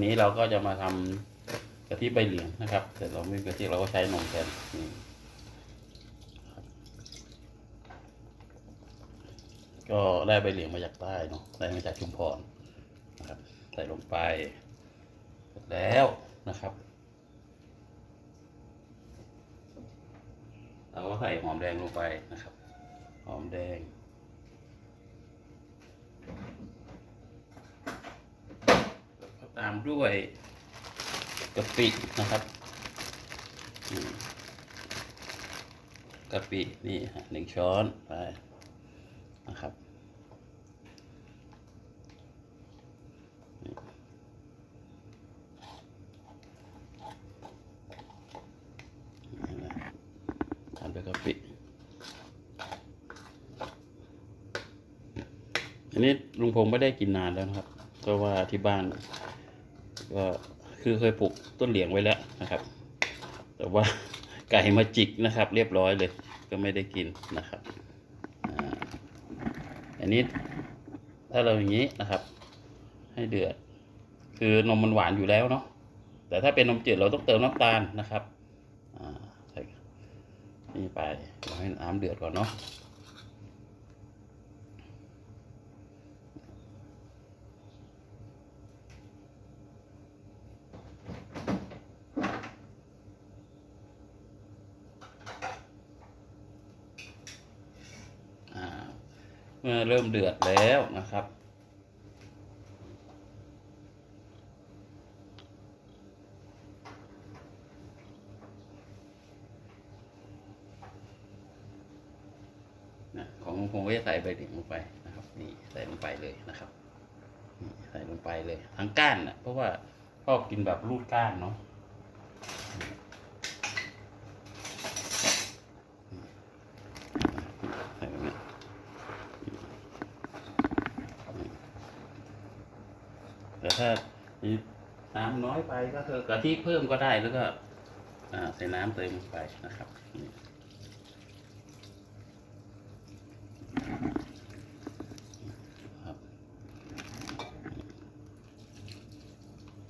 วันนี้เราก็จะมาทำกะทิใบเหลียงนะครับ แต่เราไม่มีกะทิเราก็ใช้นมแทนนี่ก็ได้ใบเหลียงมาจากใต้เนาะได้มาจากชุมพรนะครับ ใส่ลงไปเสร็จแล้วนะครับเราก็ใส่หอมแดงลงไปนะครับ หอมแดง แล้วก็ ตามด้วยกะปินะครับกะปินี่ฮะหนึ่งช้อนไปนะครับนี่นี่นะทำด้วยกะปิอันนี้ลุงพงษ์ไม่ได้กินนานแล้วนะครับเพราะว่าที่บ้าน ก็คือเคยปลูกต้นเหลียงไว้แล้วนะครับ แต่ว่าไก่มาจิกนะครับ เรียบร้อยเลย ก็ไม่ได้กินนะครับอันนี้ถ้าเราอย่างนี้นะครับ ให้เดือด คือนมมันหวานอยู่แล้วเนาะแต่ถ้าเป็นนมจืดเราต้องเติมน้ำตาลนะครับนี่ไปเราให้น้ำเดือดก่อนเนาะ เมื่อเริ่มเดือดแล้วนะครับ ของลุงพงษ์ก็จะใส่ใบเหลียงลงไปนะครับนี่ใส่ลงไปเลยนะครับใส่ลงไปเลยทั้งก้านนะเพราะว่าชอบกินแบบรูดก้านเนาะใส่แบบนี้ แต่ถ้าน้ำน้อยไปก็คือกะทิเพิ่มก็ได้แล้วก็ใส่น้ำเติมลงไปนะครับ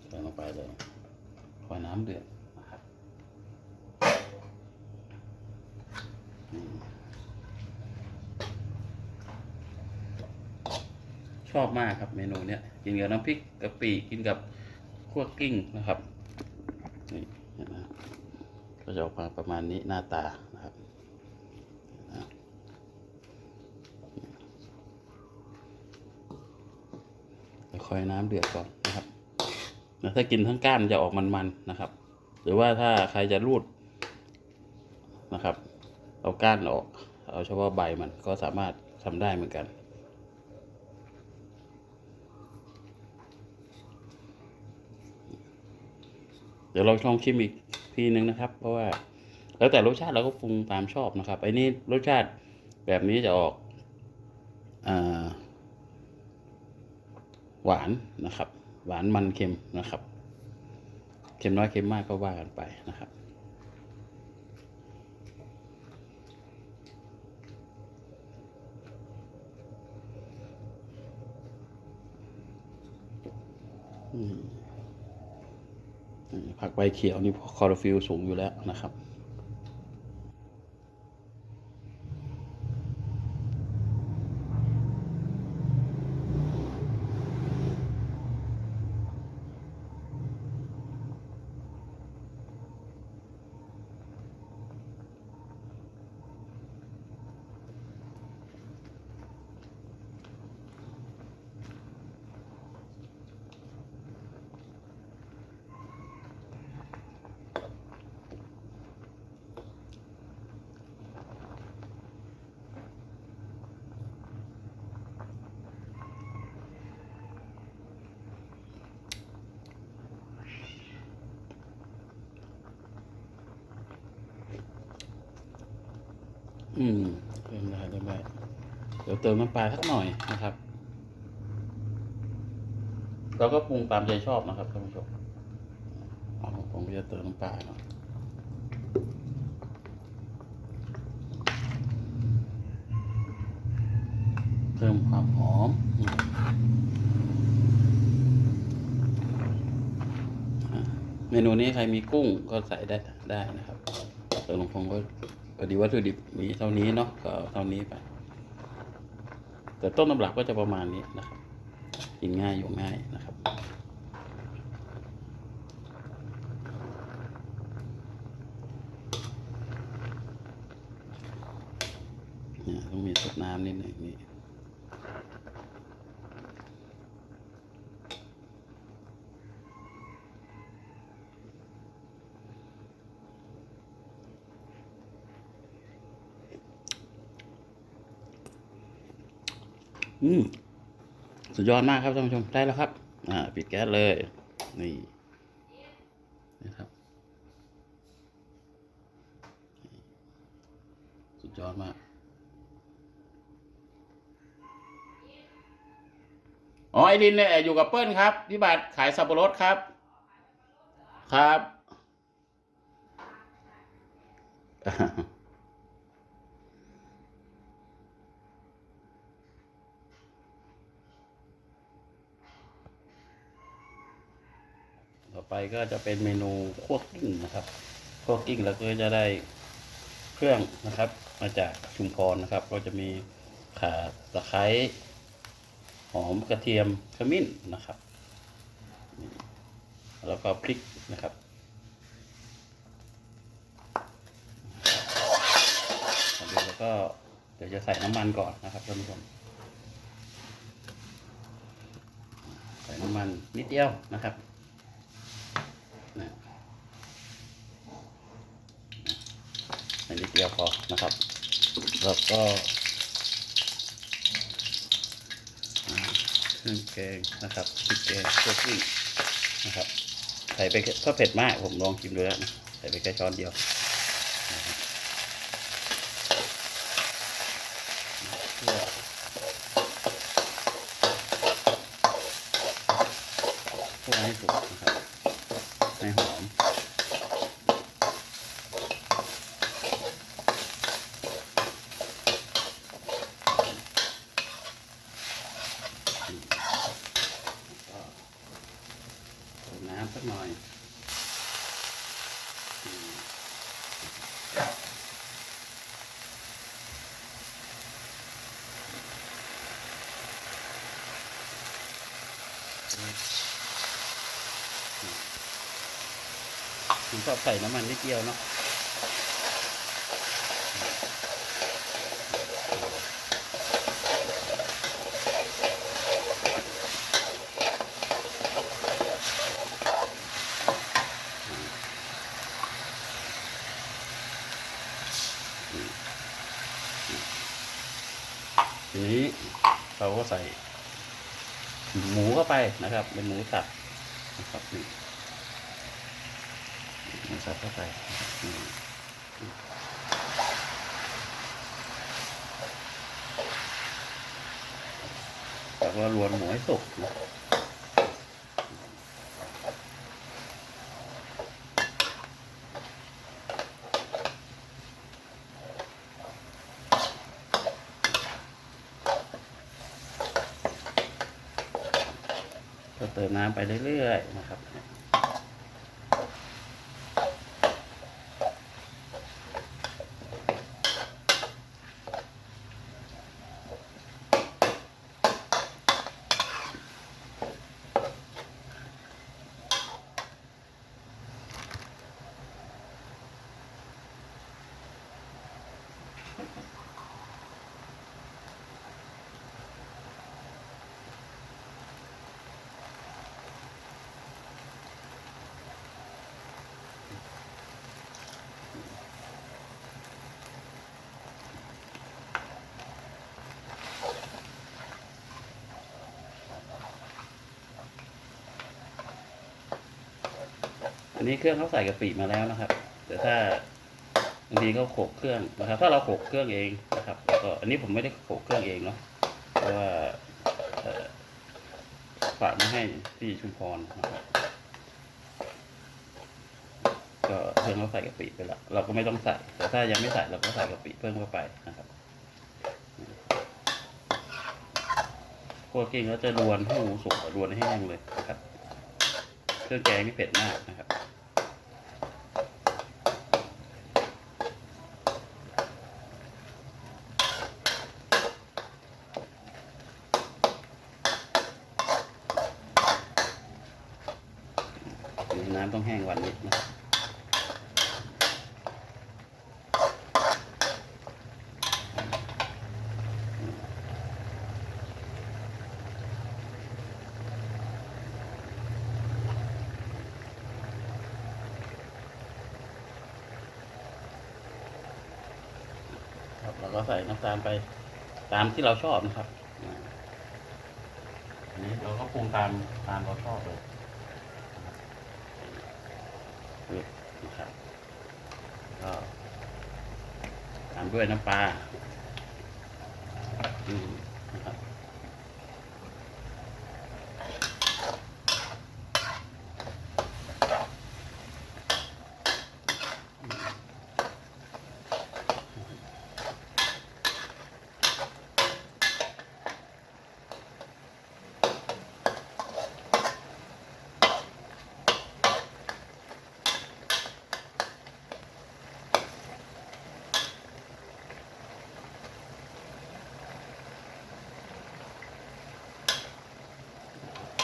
ใส่ลงไปเลยคอยน้ำเดือดนะครับนี่ ชอบมากครับ เมนูเนี้ยกินกับน้ำพริกกะปิกินกับคั่วกลิ้งนะครับนี่นไหมก็จะออกมาประมาณนี้หน้าตานะครับนะคอยน้ำเดือดก่อนนะครับถ้ากินทั้งก้านมันจะออกมันๆนะครับ หรือว่าถ้าใครจะรูดนะครับ เอาก้านออก เอาเฉพาะใบมันก็สามารถทำได้เหมือนกัน เดี๋ยวเราลองชิมอีกทีนึงนะครับ เพราะว่าแล้วแต่รสชาติเราก็ปรุงตามชอบนะครับไอ้นี่รสชาติแบบนี้จะออกอหวานนะครับ หวานมันเค็มนะครับ เค็มน้อยเค็มมากก็ว่ากันไปนะครับอืม ผักใบเขียวนี่คลอโรฟิลสูงอยู่แล้วนะครับ อืมเริ่มได้เริ่มได้เดี๋ยวเติมน้ำปลาสักหน่อยนะครับ เราก็ปรุงตามใจชอบนะครับท่านผู้ชมผมก็จะเติมน้ำปลาเนาะเพิ่มความหอมอืมเมนูนี้ใครมีกุ้งก็ใส่ได้ได้นะครับแต่หลวงพงก็ พอดีวัตถุดิบมีเท่านี้เนาะก็เท่านี้ไป แต่ต้นตำรับก็จะประมาณนี้นะครับกินง่ายอยู่ง่ายนะครับ เนี่ยต้องมีสดน้ำนิดหนึ่งนี่ อืมสุดยอดมากครับท่านผู้ชมได้แล้วครับ อ่า ปิดแก๊สเลย นี่นะครับ สุดยอดมากอ๋อไอรินเนี่ยอยู่กับเปิ้ลครับพี่บัตรขายสับปะรดครับ ครับ ไปก็จะเป็นเมนูคั่วกิ้งนะครับคั่วกิ้งแล้วก็จะได้เครื่องนะครับ มาจากชุมพรนะครับ ก็จะมีข่าตะไคร้หอมกระเทียมขมิ้นนะครับ แล้วก็พริกนะครับแล้วก็เดี๋ยวจะใส่น้ำมันก่อนนะครับท่านผู้ชมใส่น้ำมันนิดเดียวนะครับ อันนี้เดียวพอนะครับแล้วก็เครื่องแกงนะครับพริกแกงตัวกิ้งนะครับ ใส่ไปแค่ถ้าเผ็ดมากผมลองชิมดูแล้วนะใส่ไปแค่ช้อนเดียวนะครับเพื่อเพื่อให้สุกนะครับ ให้หอม เติมน้ำสักหน่อยอืม ผมชอบใส่น้ำมันนิดเดียวเนาะทีนี้เราก็ใส่ หมูเข้าไปนะครับ เป็นหมูสับนะครับนี่หมูสับเข้าไปแล้วก็รวนหมูให้สุกนะ เติมน้ำไปเรื่อยๆนะครับ อันนี้เครื่องเขาใส่กะปิมาแล้วนะครับ แต่ถ้าบางทีเขาโขลกเครื่องนะครับ ถ้าเราโขลกเครื่องเองนะครับแล้วก็อันนี้ผมไม่ได้โขลกเครื่องเองเนาะเพราะว่าฝากมาให้ที่ชุมพรนะครับก็เครื่องเขาใส่กะปิไปแล้วเราก็ไม่ต้องใส่ แต่ถ้ายังไม่ใส่เราก็ใส่กะปิเพิ่มเข้าไปนะครับคั่วกิ้งก็จะรวนให้หมูสุกรวนให้แห้งเลยนะครับ เครื่องแกงนี่เผ็ดมากนะครับำ ต้องแห้งวันนี้นะครับครับเราก็ใส่น้ำตาลไปตามที่เราชอบนะครับอันนี้เราก็ปรุงตามตามเราชอบเลยนี่นะครับก็ตาม ด้วยน้ำปลาอืมนะครับ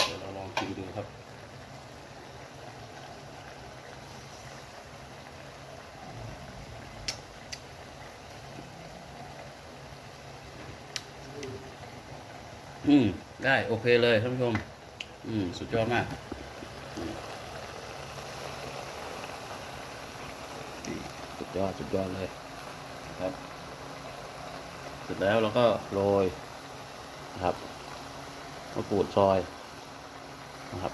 เดี๋ยวเราลองชิมดูครับ อืม ได้ โอเคเลยท่านผู้ชม อืม สุดยอดมากสุดยอด สุดยอดเลยครับ เสร็จแล้วเราก็โรยนะครับมะกรูดซอยนะครับ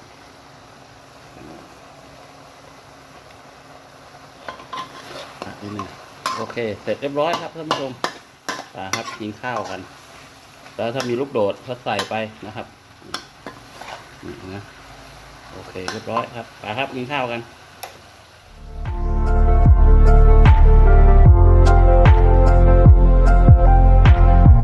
อะนิดนึงโอเค เสร็จเรียบร้อยครับท่านผู้ชมไปครับกินข้าวกัน แล้วถ้ามีลูกโดดก็ใส่ไปนะครับนี่นะโอเคเรียบร้อยครับไปครับกินข้าวกัน